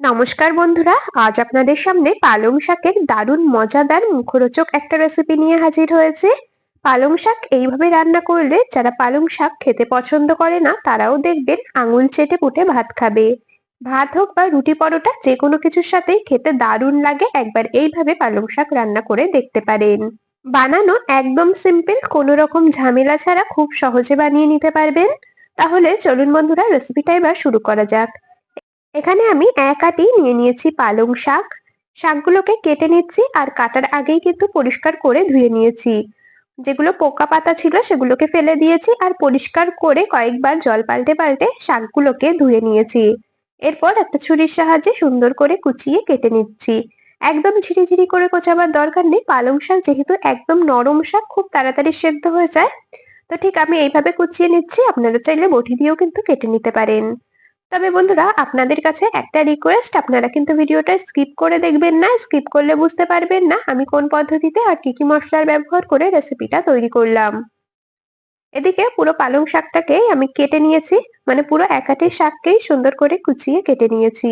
নমস্কার বন্ধুরা, আজ আপনাদের সামনে পালং শাকের দারুণ মজাদার মুখরোচক একটা রেসিপি নিয়ে হাজির হয়েছে। পালং শাক এইভাবে রান্না করলে যারা পালং শাক খেতে পছন্দ করে না, তারাও দেখবেন আঙুল চেটে পুটে ভাত খাবে। ভাত হোক বা রুটি পরোটা যে কোনো কিছুর সাথেই খেতে দারুণ লাগে, একবার এইভাবে পালং শাক রান্না করে দেখতে পারেন। বানানো একদম সিম্পল কোনো রকম ঝামেলা ছাড়া খুব সহজে বানিয়ে নিতে পারবেন। তাহলে চলুন বন্ধুরা রেসিপিটা এবার শুরু করা যাক। এখানে আমি এক আটি নিয়ে নিয়েছি পালং শাক। শাকগুলোকে কেটে নিচ্ছি আর কাটার আগেই কিন্তু পরিষ্কার করে ধুয়ে নিয়েছি। যেগুলো পোকা পাতা ছিল সেগুলোকে ফেলে দিয়েছি আর পরিষ্কার করে কয়েকবার জল পাল্টে পাল্টে শাকগুলোকে ধুয়ে নিয়েছি। এরপর একটা ছুরির সাহায্যে সুন্দর করে কুচিয়ে কেটে নিচ্ছি। একদম ঝিরিঝিরি করে কোচাবার দরকার নেই। পালং শাক যেহেতু একদম নরম শাক, খুব তাড়াতাড়ি সেদ্ধ হয়ে যায়। তো ঠিক আমি এইভাবে কুচিয়ে নিচ্ছি। আপনারা চাইলে বটি দিয়েও কিন্তু কেটে নিতে পারেন। তবে বন্ধুরা, আপনাদের কাছে একটা রিকোয়েস্ট আপনারা কিন্তু ভিডিওটা স্কিপ করে দেখবেন না স্কিপ করলে বুঝতে পারবেন না আমি কোন পদ্ধতিতে আর কি কি মশলার ব্যবহার করে রেসিপিটা তৈরি করলাম। এদিকে পুরো পালং শাকটাকে আমি কেটে নিয়েছি মানে পুরো একাটি শাককেই সুন্দর করে কুচিয়ে কেটে নিয়েছি।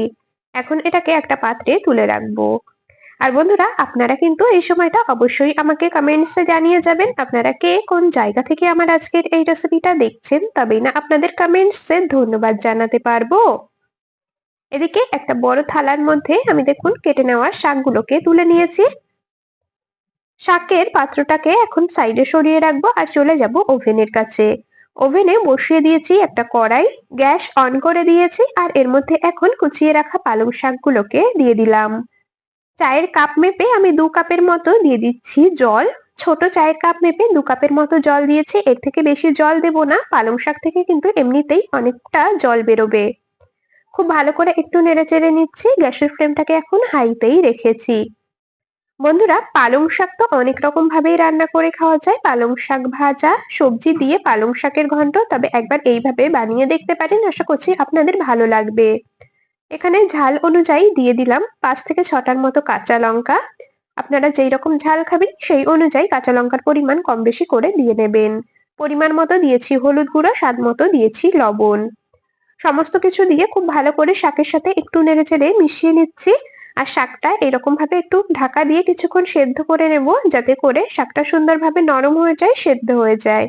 এখন এটাকে একটা পাত্রে তুলে রাখব। আর বন্ধুরা, আপনারা কিন্তু এই সময়টা অবশ্যই আমাকে কমেন্টসে জানিয়ে যাবেন আপনারা কে কোন জায়গা থেকে আমার আজকের এই রেসিপিটা দেখছেন, তবেই না আপনাদের কমেন্টসে ধন্যবাদ জানাতে পারব। এদিকে একটা বড় থালার মধ্যে আমি দেখুন কেটে নেওয়া শাকগুলোকে তুলে নিয়েছি। শাকের পাত্রটাকে এখন সাইডে সরিয়ে রাখব আর চলে যাব ওভেনের কাছে। ওভেনে বসিয়ে দিয়েছি একটা কড়াই, গ্যাস অন করে দিয়েছি আর এর মধ্যে এখন কুচিয়ে রাখা পালং শাকগুলোকে দিয়ে দিলাম। চায়ের কাপ মেপে আমি দু কাপের মতো দিয়ে দিচ্ছি জল। ছোট চায়ের কাপ মেপে দু কাপের মতো জল দিয়েছি। এর থেকে বেশি জল দেব না। পালং শাক থেকে কিন্তু এমনিতেই অনেকটা জল বেরোবে। খুব ভালো করে একটু নেড়ে চেড়ে নিচ্ছি। গ্যাসের ফ্লেমটাকে এখন হাইতেই রেখেছি। বন্ধুরা, পালং শাক তো অনেক রকম ভাবেই রান্না করে খাওয়া যায়। পালং শাক ভাজা, সবজি দিয়ে পালং শাকের ঘন্ট। তবে একবার এইভাবে বানিয়ে দেখতে পারেন। আশা করছি আপনাদের ভালো লাগবে। এখানে ঝাল অনুযায়ী দিয়ে দিলাম পাঁচ থেকে ছটার মতো কাঁচা লঙ্কা। আপনারা যেই রকম ঝাল খাবেন সেই অনুযায়ী কাঁচা লঙ্কার পরিমাণ কম বেশি করে দিয়ে নেবেন। পরিমাণ মতো দিয়েছি হলুদ গুঁড়ো, স্বাদ মতো দিয়েছি লবণ। সমস্ত কিছু দিয়ে খুব ভালো করে শাকের সাথে একটু নেড়ে চেড়ে মিশিয়ে নিচ্ছি। আর শাকটা এরকম ভাবে একটু ঢাকা দিয়ে কিছুক্ষণ সেদ্ধ করে নেব যাতে করে শাকটা সুন্দরভাবে নরম হয়ে যায়, সেদ্ধ হয়ে যায়।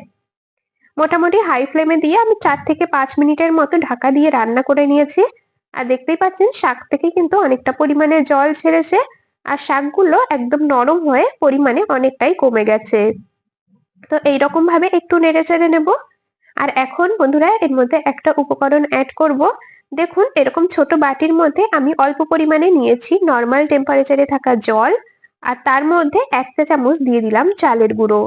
মোটামুটি হাই ফ্লেমে দিয়ে আমি চার থেকে পাঁচ মিনিটের মতো ঢাকা দিয়ে রান্না করে নিয়েছি। আর দেখতেই পাচ্ছেন, শাক থেকে কিন্তু অনেকটা পরিমাণে জল ছেড়েছে আর শাকগুলো একদম নরম হয়ে পরিমাণে অনেকটাই কমে গেছে। তো এইরকম ভাবে একটু নেড়ে চেড়ে নেব। আর এখন বন্ধুরা, এর মধ্যে একটা উপকরণ অ্যাড করব। দেখুন, এরকম ছোট বাটির মধ্যে আমি অল্প পরিমাণে নিয়েছি নর্মাল টেম্পারেচারে থাকা জল আর তার মধ্যে একটা চামচ দিয়ে দিলাম চালের গুঁড়ো।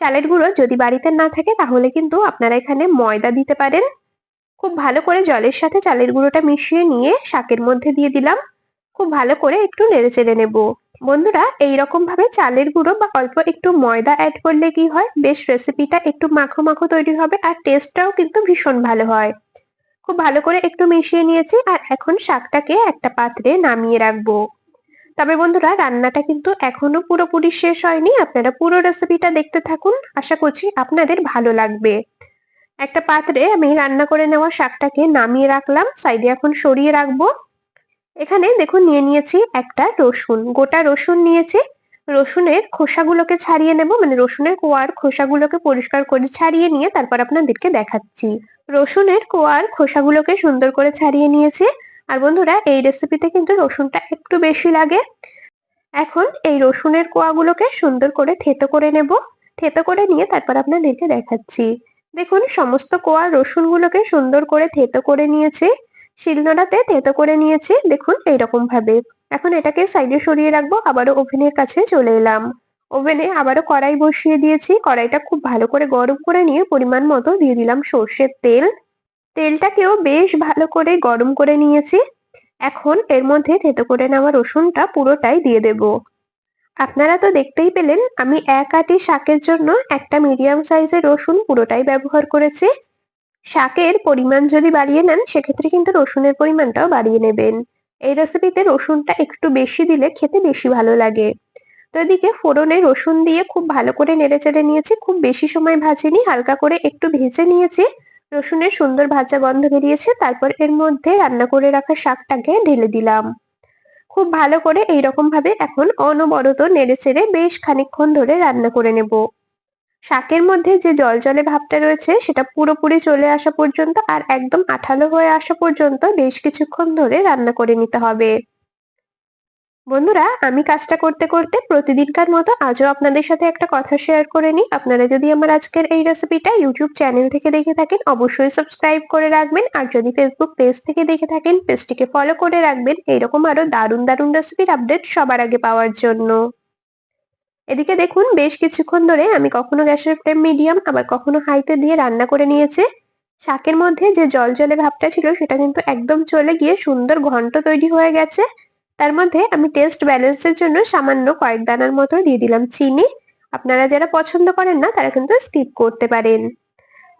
চালের গুঁড়ো যদি বাড়িতে না থাকে, তাহলে কিন্তু আপনারা এখানে ময়দা দিতে পারেন। খুব ভালো করে জলের সাথে চালের গুঁড়োটা মিশিয়ে নিয়ে শাকের মধ্যে দিয়ে দিলাম। খুব ভালো করে একটু নেড়ে চেড়ে নেব। বন্ধুরা, এইরকম ভাবে চালের গুঁড়ো বা অল্প একটু ময়দা অ্যাড করলে কি হয়? বেশ রেসিপিটা একটু মাখো মাখো তৈরি হবে আর টেস্টটাও কিন্তু ভীষণ ভালো হয়। খুব ভালো করে একটু মিশিয়ে নিয়েছি আর এখন শাকটাকে একটা পাত্রে নামিয়ে রাখব। তবে বন্ধুরা, রান্নাটা কিন্তু এখনও পুরোপুরি শেষ হয়নি। আপনারা পুরো রেসিপিটা দেখতে থাকুন। আশা করছি আপনাদের ভালো লাগবে। একটা পাত্রে আমি রান্না করে নেওয়া শাকটাকে নামিয়ে রাখলাম সাইডে এখন সরিয়ে রাখব। এখানে দেখুন নিয়ে নিয়েছি একটা রসুন, গোটা রসুন নিয়েছি। রসুনের খোসাগুলোকে ছাড়িয়ে নেব মানে রসুনের কোয়ার খোসাগুলোকে পরিষ্কার করে ছাড়িয়ে নিয়ে তারপর আপনাদেরকে দেখাচ্ছি। রসুনের কোয়ার খোসাগুলোকে সুন্দর করে ছাড়িয়ে নিয়েছি। আর বন্ধুরা, এই রেসিপিতে কিন্তু রসুনটা একটু বেশি লাগে। এখন এই রসুনের কোয়াগুলোকে সুন্দর করে থেতো করে নেব। থেতো করে নিয়ে তারপর আপনাদেরকে দেখাচ্ছি। দেখুন, সমস্ত কোয়া রসুনগুলোকে সুন্দর করে থেতো করে নিয়েছি। শিলনোড়াতে থেতো করে নিয়েছি, দেখুন এইরকম ভাবে এখন এটাকে সাইডে সরিয়ে রাখব, আবারও ওভেনের কাছে চলে এলাম। ওভেনে আবারও কড়াই বসিয়ে দিয়েছি, কড়াইটা খুব ভালো করে গরম করে নিয়ে পরিমাণ মতো দিয়ে দিলাম সর্ষের তেল। তেলটাকেও বেশ ভালো করে গরম করে নিয়েছি। এখন এর মধ্যে থেতো করে নেওয়া রসুনটা পুরোটাই দিয়ে দেব। আপনারা তো দেখতেই পেলেন, আমি এক আটি শাকের জন্য একটা মিডিয়াম সাইজের রসুন পুরোটাই ব্যবহার করেছি। শাকের পরিমাণ যদি বাড়িয়ে নেন, সেক্ষেত্রে কিন্তু রসুনের পরিমাণটাও বাড়িয়ে নেবেন। এই রেসিপিতে রসুনটা একটু বেশি দিলে খেতে বেশি ভালো লাগে। তো এদিকে ফোড়নে রসুন দিয়ে খুব ভালো করে নেড়ে চেড়ে নিয়েছি, খুব বেশি সময় ভাজিনি, হালকা করে একটু ভেজে নিয়েছি। রসুনের সুন্দর ভাজা গন্ধ বেরিয়েছে, তারপর এর মধ্যে রান্না করে রাখা শাকটাকে ঢেলে দিলাম। খুব ভালো করে এইরকম ভাবে এখন অনবরত নেড়ে চেড়ে বেশ খানিকক্ষণ ধরে রান্না করে নেব। শাকের মধ্যে যে জল জলে ভাবটা রয়েছে, সেটা পুরোপুরি চলে আসা পর্যন্ত আর একদম আঠালো হয়ে আসা পর্যন্ত বেশ কিছুক্ষণ ধরে রান্না করে নিতে হবে। বন্ধুরা, আমি কাজটা করতে করতে প্রতিদিনকার মতো আজও আপনাদের সাথে একটা কথা শেয়ার করে নিই। আপনারা যদি আমার আজকের এই রেসিপিটা ইউটিউব চ্যানেল থেকে দেখে থাকেন, অবশ্যই সাবস্ক্রাইব করে রাখবেন। আর যদি ফেসবুক পেজ থেকে দেখে থাকেন পেজটিকে ফলো করে রাখবেন। এইরকম আরও দারুণ দারুণ রেসিপির আপডেট সবার আগে পাওয়ার জন্য। এদিকে দেখুন, বেশ কিছুক্ষণ ধরে আমি কখনো গ্যাসের ফ্লেম মিডিয়াম আবার কখনো হাইতে দিয়ে রান্না করে নিয়েছি। শাকের মধ্যে যে জল জলে ভাবটা ছিল, সেটা কিন্তু একদম চলে গিয়ে সুন্দর ঘন্ট তৈরি হয়ে গেছে। তার মধ্যে আমি টেস্ট ব্যালেন্সের জন্য সামান্য কয়েক দানার মতো দিয়ে দিলাম চিনি। আপনারা যারা পছন্দ করেন না, তারা কিন্তু স্কিপ করতে পারেন।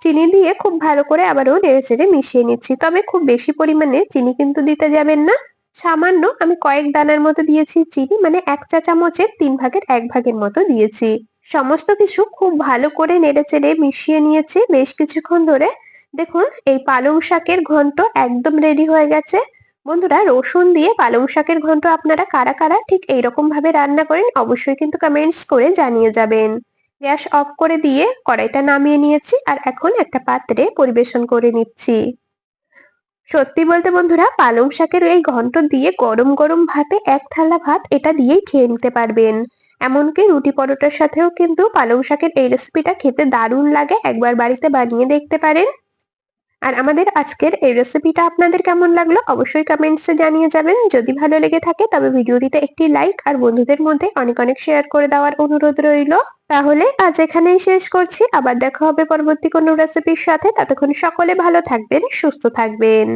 চিনি দিয়ে খুব ভালো করে আবারও নেড়ে চেড়ে মিশিয়ে নিচ্ছি। তবে খুব বেশি পরিমাণে চিনি কিন্তু দিতে যাবেন না। সামান্য আমি কয়েক দানার মতো দিয়েছি চিনি মানে এক চা চামচের তিন ভাগের এক ভাগের মতো দিয়েছি। সমস্ত কিছু খুব ভালো করে নেড়ে চেড়ে মিশিয়ে নিয়েছি। বেশ কিছুক্ষণ ধরে দেখুন, এই পালং শাকের ঘন্ট একদম রেডি হয়ে গেছে। বন্ধুরা, রসুন দিয়ে পালং শাকের ঘন্ট আপনারা কারা কারা ঠিক এইরকম ভাবে রান্না করেন অবশ্যই কিন্তু কমেন্টস করে জানিয়ে যাবেন। গ্যাস অফ করে দিয়ে কড়াইটা নামিয়ে নিয়েছি আর এখন একটা পাত্রে পরিবেশন করে নিচ্ছি। সত্যি বলতে বন্ধুরা, পালং শাকের এই ঘন্ট দিয়ে গরম গরম ভাতে এক থালা ভাত এটা দিয়েই খেয়ে নিতে পারবেন। এমনকি রুটি পরোটার সাথেও কিন্তু পালং শাকের এই রেসিপিটা খেতে দারুণ লাগে, একবার বাড়িতে বানিয়ে দেখতে পারেন। আর আমাদের আজকের এই রেসিপিটা আপনাদের কেমন লাগল অবশ্যই কমেন্টসে জানিয়ে যাবেন। যদি ভালো লেগে থাকে তবে ভিডিওটিতে একটি লাইক আর বন্ধুদের মধ্যে অনেক অনেক শেয়ার করে দেওয়ার অনুরোধ রইল। তাহলে আজ এখানেই শেষ করছি। আবার দেখা হবে পরবর্তী কোনো রেসিপির সাথে। ততক্ষণ সকলে ভালো থাকবেন, সুস্থ থাকবেন।